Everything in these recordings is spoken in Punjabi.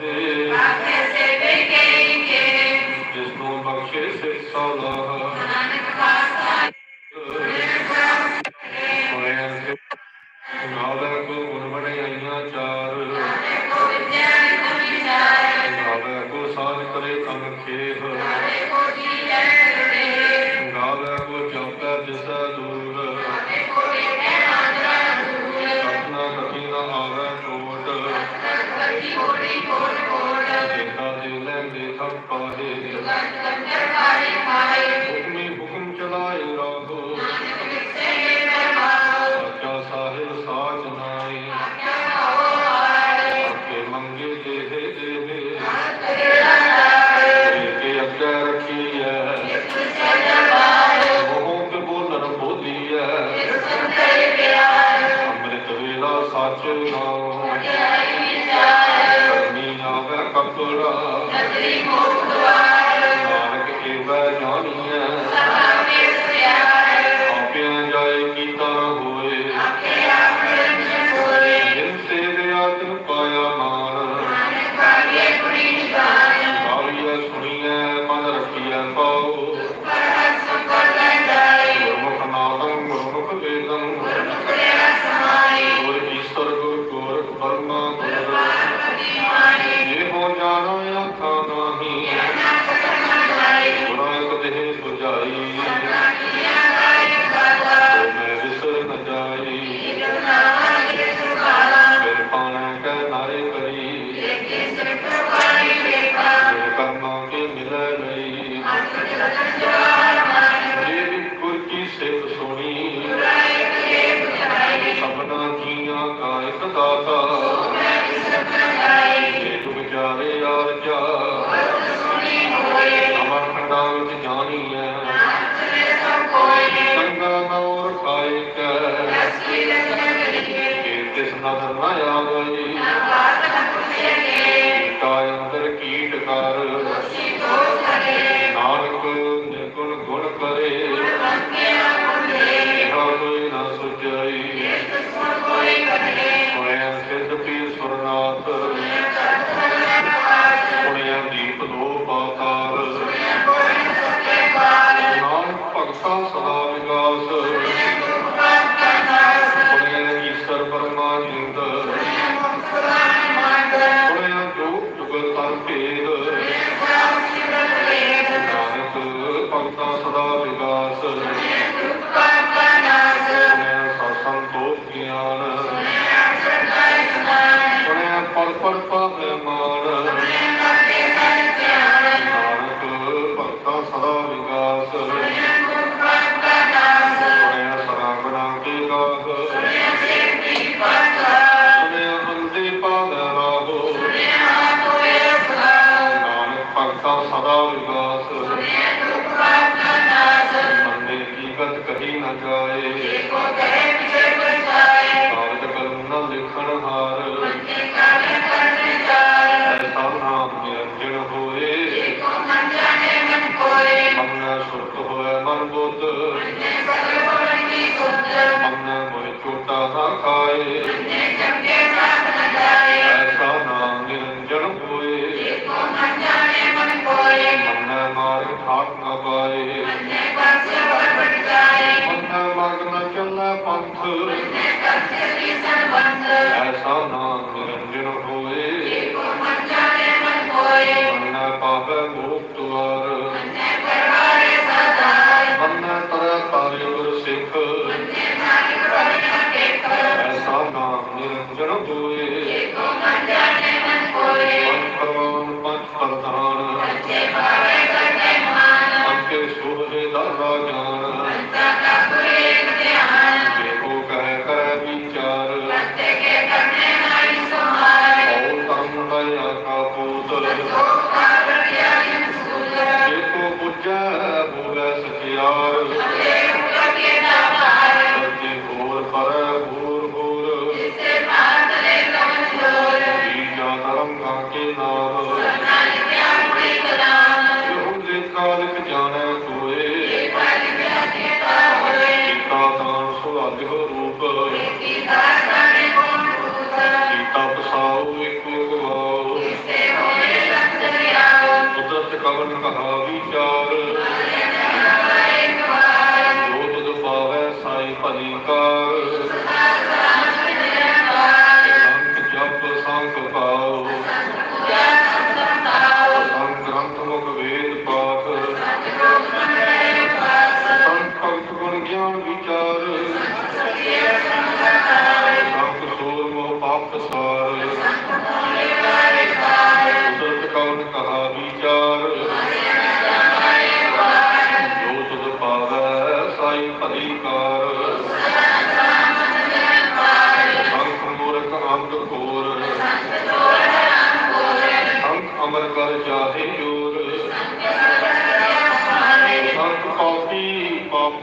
ਜਿਤਿ solo México. ਤਿਸ ਨਦਰ ਨਾ ਆਵਈ Amen.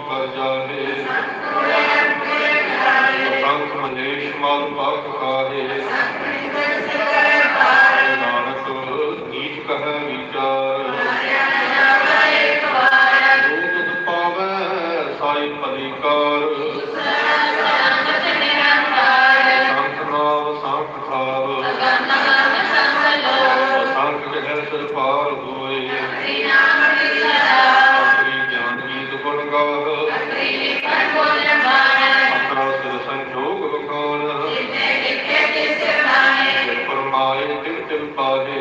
ਕਰ ਜਾਹੇ ਸੰਤ ਮਨੇ ਸ਼ਮਾਲ ਪਾਕ ਕਾਹੇ? பாடு திருட்டும் பாடு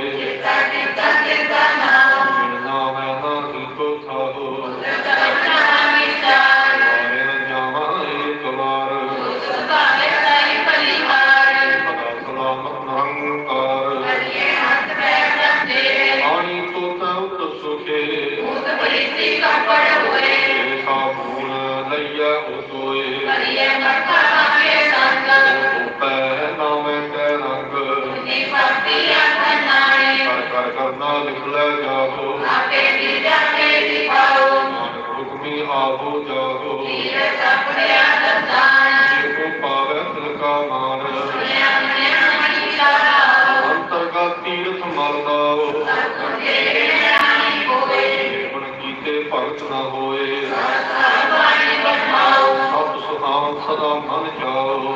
long, long ago.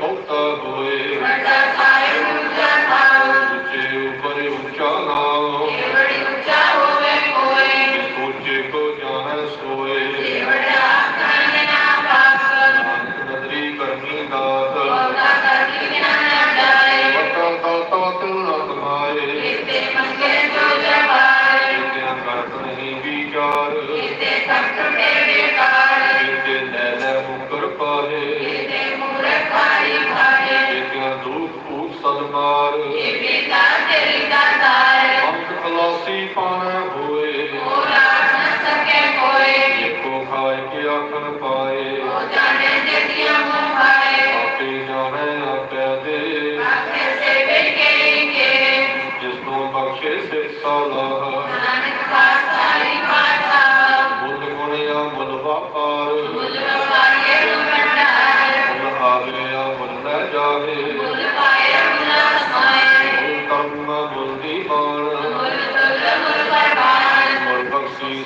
ਬਹੁਤਾ ਹੋਏ। ਸਾਡਾ ਸਾਹਿਬ ਜਪਾਉ ਉੱਚੇ ਉਪਰ ਉੱਚਾ ਨਾਮ।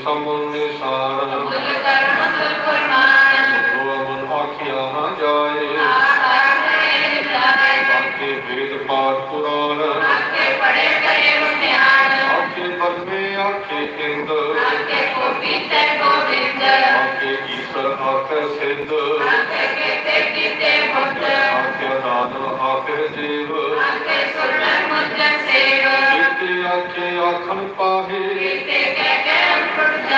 সম্বন্ধে সার ভগবান আখিয়ানা যায় তাকে বেদ পাঠ পুরাণ। আখে ব্রহ্মে আখে কেন্দ্র। আখে ঈশ্বর আখে সেন্দ আখে নাদ আখে দেব আখে আখে আখন পাহে।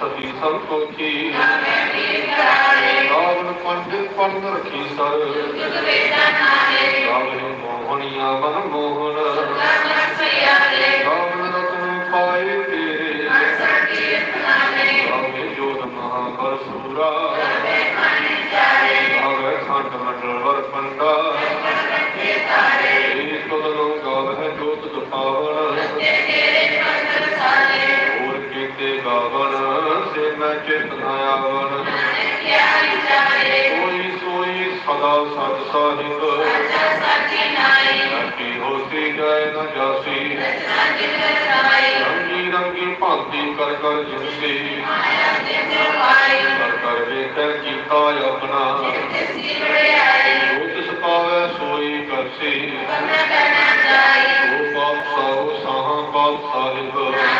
ਜਤੀ ਸਤੀ ਸੰਤੋਖੀ ਆਵਨ ਪੰਡਿਤ ਪੰਡ ਰਖੀ ਸਰ। ਆਵੇ ਮੋਹਣੀਆਂ ਮਨ ਮੋਹਨ ਆਵਨ ਰਤਨ ਪਾਏ ਤੇਰੇ ਆਵੇ ਜੋਤ ਮਹਾਬਲ ਸੂਰਾ। ਆਵੇ ਖੰਡ ਮੰਡਲ ਵਰ ਪੰਡਾ। ਇਹ ਤੁਦਨੋਂ ਗਾਵਹਿ ਜੋਤ ਦੁਪਾਵਨ। ਹੋਰ ਕੀਤੇ ਗਾਵਨ ਸੇ ਮੈਂ ਚਿਤ ਨ ਆਵਨ ਸੋਈ ਸੋਈ ਸਦਾ ਸਤ ਸਾਹਿਬ। ਰੰਗੀ ਹੋਤੀ ਗਏ ਨ ਜਾਸੀ। ਰੰਗੀ ਰੰਗੀ ਭਾਂਤੀ ਕਰ ਕਰ ਜਿਨਸੀ ਕਰ ਕਰ ਵੇਖੈ ਕੀਤਾ ਆਪਣਾ। ਜੋ ਤਿਸ ਪਾਵੈ ਸੋਈ ਕਰਸੀ। ਉਹ ਪਾਪ ਸਾਉ ਸਾਹਾਂ ਪਾਪ ਸਾਹਿਬ।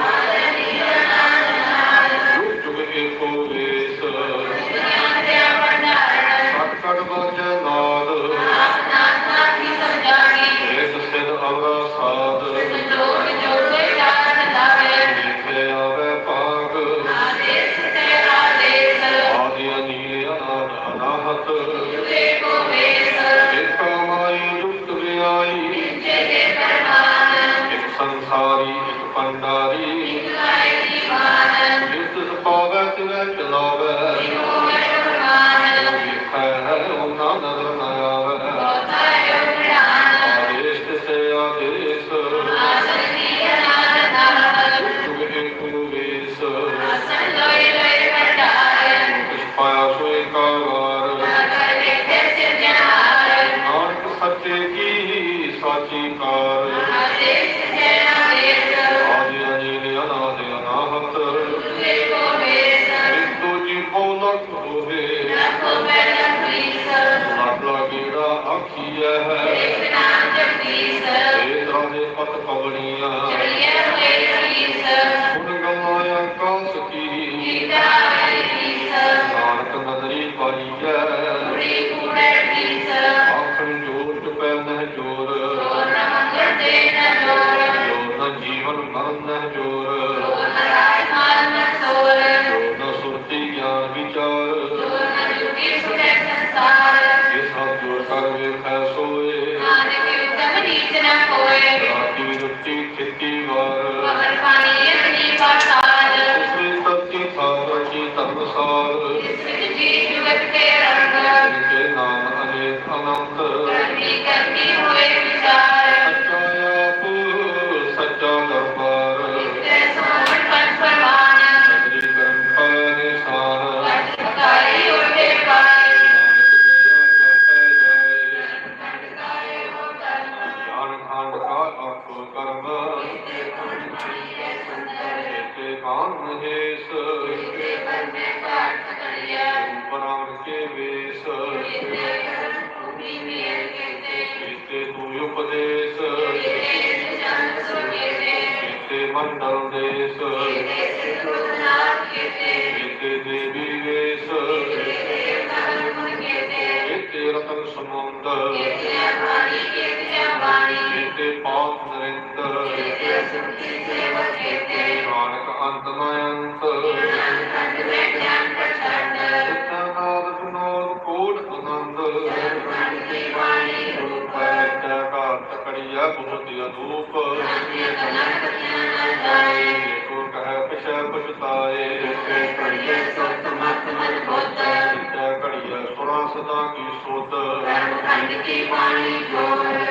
ਅਖ ਕਰਮ ਇਤੇ ਕਾਨ ਮਹੇਸ਼ ਪਰਾਮ ਕੇ ਵੇਸ। ਇਤੇ ਤੂ ਉਪਦੇਸ਼। ਇਤੇ ਮੰਡਲ ਦੇਸ। ਇਤੇ ਨਾਨਕ ਅੰਤ ਮਯੰਤ ਸਤਨਾਮ ਸੁਨੋ ਕੋਟ ਆਨੰਦ ਪੈਟਾ ਘਾਤ ਕੜੀਆ ਬੁੱਧੀ ਅਨੂਪ ਕੋ ਕਹੈ ਪਿਛੈ ਪਛਤਾਏ ਸਿੱਧਾ ਘੜੀਆ ਸੁਣਾ ਸਦਾ ਕੀ ਸੁਧ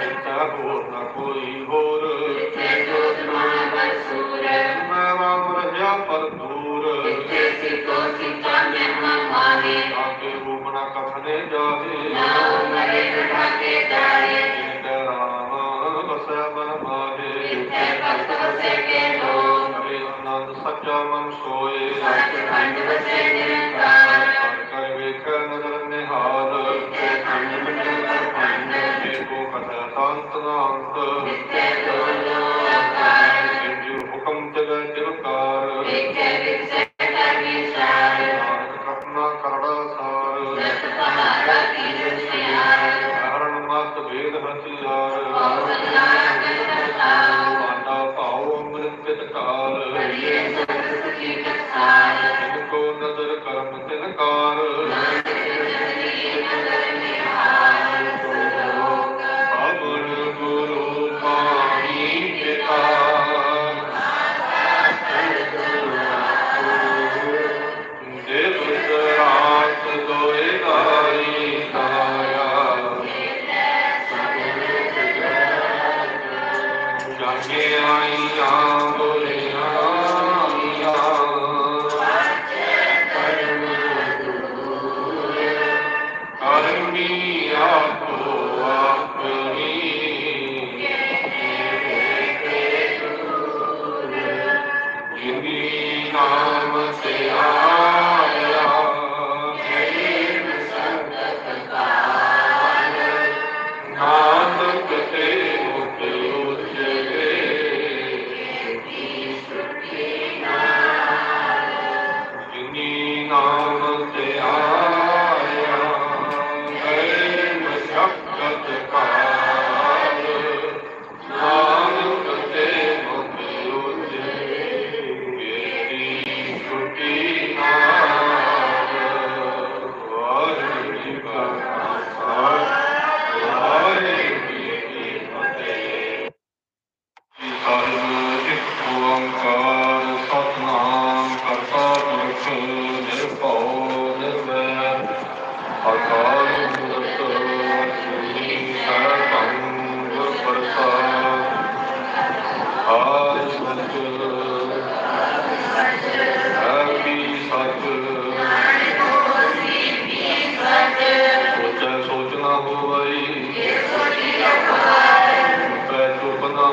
ਸਿੱਧਾ ਹੋਰ ਨਾ ਕੋਈ ਹੋਰ ਸੇਵਾ ਪਰ ਦੂਰ ਇਸੇ ਸਿਕੋ ਸਿਕਾ ਨਿਰਮਲ ਮਾਰੇ ਆਪੇ ਰੂਪ ਨਾ ਕਥਨੇ ਜਾਏ ਨਾ ਮਰੇ ਬਿਠਾ ਕੇ ਜਾਏ ਜਿਤੇ ਰਾਮ ਬਸੈ ਮਨ ਮਾਰੇ ਜਿਤੇ ਭਗਤ ਬਸੇ ਕੇ ਲੋਕ ਅਰੇ ਆਨੰਦ ਸੱਚਾ ਮਨ ਸੋਏ। ਸੱਚ ਖੰਡ ਬਸੇ ਨਿਰੰਕਾਰ। ਕਰ ਵੇਖ ਨਦਰ ਨਿਹਾਲ। ਜਿਤੇ ਖੰਡ ਮੰਡਲ ਪਰ ਪੰਡ ਜੇ ਕੋ ਕਥਾ ਸੰਤ ਨਾ ਅੰਤ ਜਿਤੇ ਦੋਲ God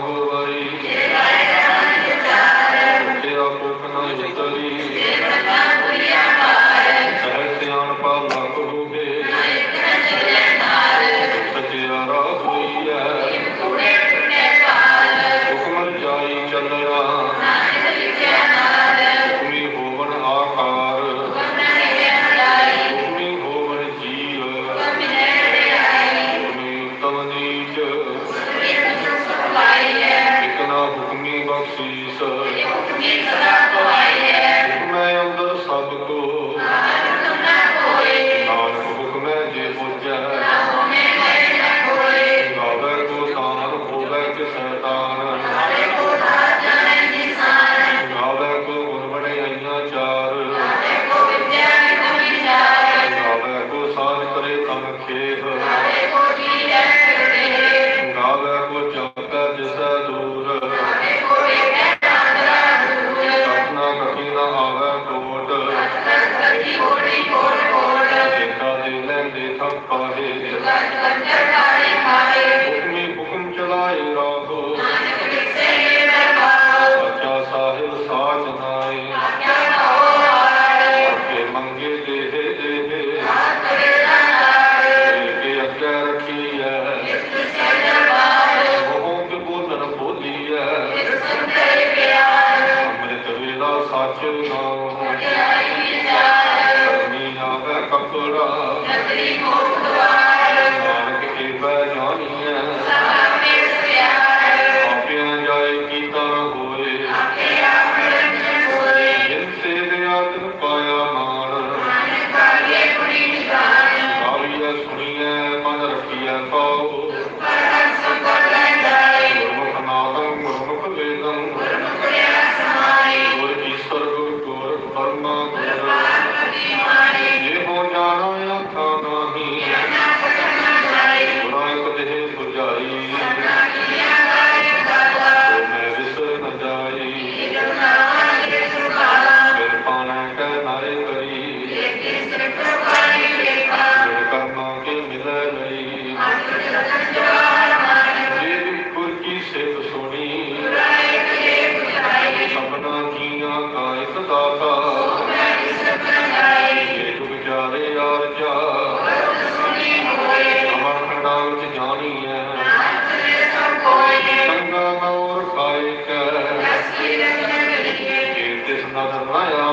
الله காவிய சுனிய மதரப்பிய Genau, Matamaya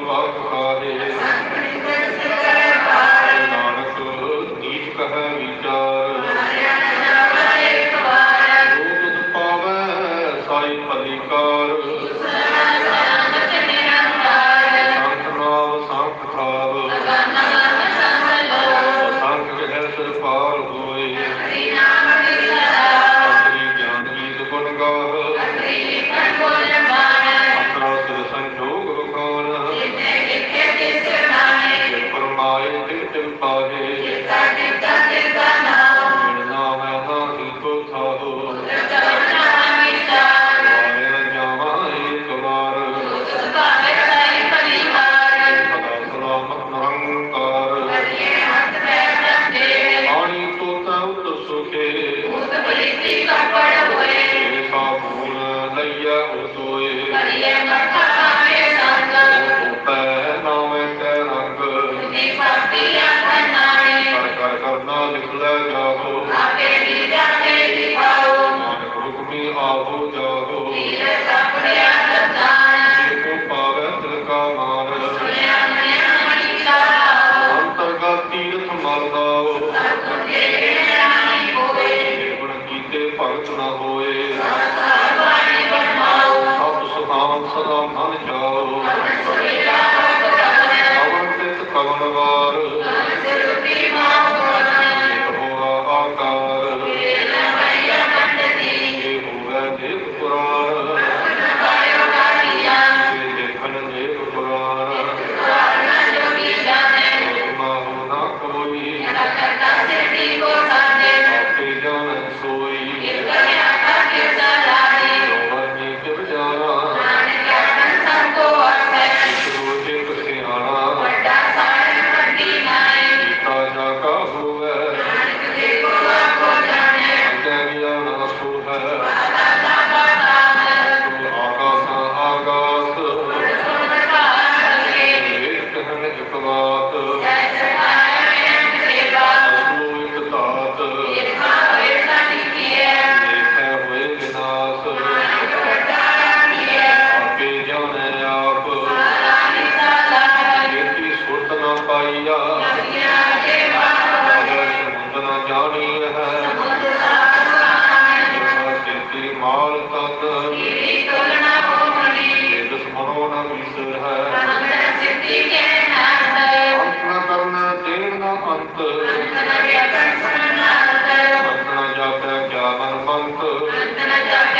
ਮਲੇਸ਼ ਮਲ ਦੇ உதோய் Antana japa japa mantu. Antana japa